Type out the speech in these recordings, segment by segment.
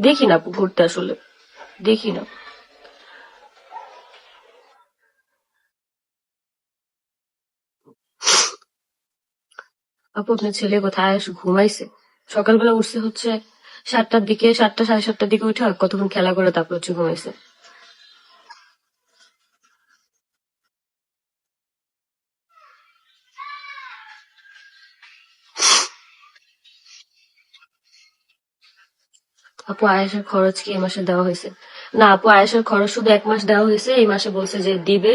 দেখি না ঘুরতে আসলে। দেখি না। আপু, আপনার ছেলে কোথায়? এসে ঘুমাইছে। সকালবেলা উঠছে হচ্ছে সাতটার দিকে, সাতটা সাড়ে সাতটার দিকে উঠে কতক্ষণ খেলা করে তারপর হচ্ছে ঘুমাইছে। আপু আয়েশার খরচ কি এই মাসে দেওয়া হয়েছে? না, আপু আয়েশার খরচ শুধু এক মাস দেওয়া হয়েছে, এই মাসে বলছে যে দিবে,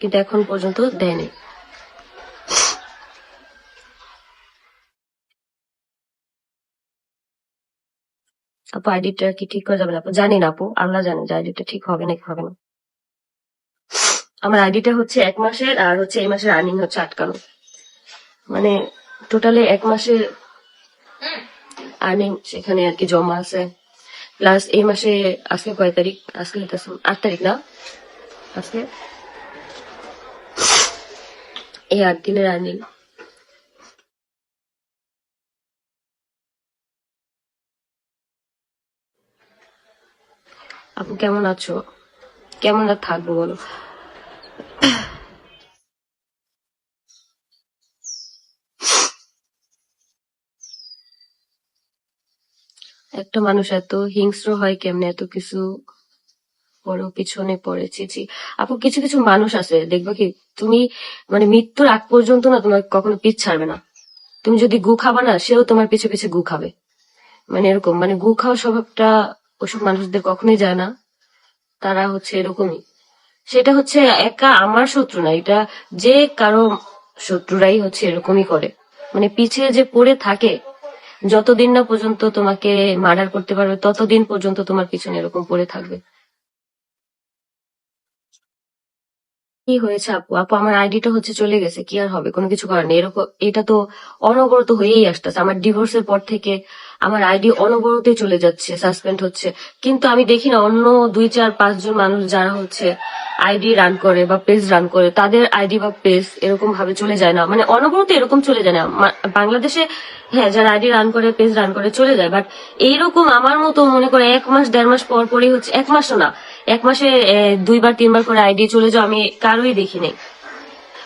কিন্তু এখন পর্যন্ত দেয়নি। আপু, আইডিটা কি ঠিক করা যাবে না আপু? জানি না আপু, আল্লাহ জানে যে আইডিটা ঠিক হবে নাকি হবে না। আমার আইডিটা হচ্ছে এক মাসের, আর হচ্ছে এই মাসের আর্নিং হচ্ছে আটকানো। মানে টোটালি এক মাসের আর্নিং সেখানে আর কি জমা আছে। প্লাস এই মাসে, আজকে কয় তারিখ? আজকে আট তারিখ না? আজকে? এই আট দিনের আর্নিং আপু, কেমন আছো? কেমন আর থাকব বলো? একটা মানুষ এত হিংস্র হয় কেমনে? এত কিছু বড় পিছনে পড়েছি ছি আপু, কিছু কিছু মানুষ আছে, দেখবা কি? তুমি মানে মৃত্যুর আগ পর্যন্ত না তোমার কখনো পিছ ছাড়বে না। তুমি যদি গু খাবা না, সেও তোমার পিছে পিছে গু খাবে। মানে এরকম মানে গু খাওয়া স্বভাবটা ওসব মানুষদের কখনোই যায় না। তারা হচ্ছে এরকমই। সেটা হচ্ছে একা আমার শত্রু না, এটা যে কারও শত্রুরাই হচ্ছে এরকমই করে। মানে পিছে যে পড়ে থাকে যতদিন না পর্যন্ত তোমাকে মার্ডার করতে পারবে, ততদিন পর্যন্ত তোমার পিছনে এরকম পড়ে থাকবে। কি হয়েছে আপু? আপু, আমার আইডিটা হচ্ছে চলে গেছে, কি আর হবে? কোনো কিছু করার নেই। এরকম, এটা তো অনবরত হয়েই আসতেছে। আমার ডিভোর্সের পর থেকে আমার আইডি অনবরতই চলে যাচ্ছে, সাসপেন্ড হচ্ছে। কিন্তু আমি দেখি না, অন্য দুই, চার, পাঁচজন মানুষ যারা হচ্ছে আইডি রান করে বা পেজ রান করে, তাদের আইডি বা পেজ এরকম ভাবে চলে যায় না। মানে অনবরত এরকম চলে যায় না। বাংলাদেশে হ্যাঁ যারা আইডি রান করে, পেজ রান করে চলে যায় বাট এইরকম আমার মতো মনে করে এক মাস, দেড় মাস পর পরই হচ্ছে, এক মাসও না, এক মাসে দুইবার, তিনবার করে আইডি চলে যাও আমি কারোই দেখি নাই।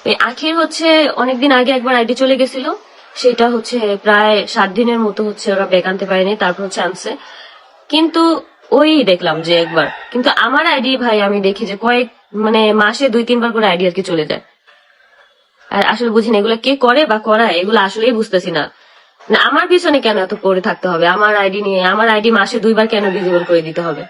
ওই আখির হচ্ছে অনেকদিন আগে একবার আইডি চলে গেছিল, সেটা হচ্ছে প্রায় সাত দিনের মতো হচ্ছে ওরা ব্যাক আনতে পারেনি, তারপর হচ্ছে আনছে। কিন্তু ওই দেখলাম যে একবার, কিন্তু আমার আইডি ভাই আমি দেখি যে কয়েক মানে মাসে দুই, তিনবার করে আইডিয়া কি চলে যায়। আর আসলে বুঝি না, এগুলো কে করে বা করায়, এগুলো আসলেই বুঝতেছি না। আমার পিছনে কেন এত পড়ে থাকতে হবে? আমার আইডি নিয়ে, আমার আইডি মাসে দুইবার কেন ভিজিবল করে দিতে হবে?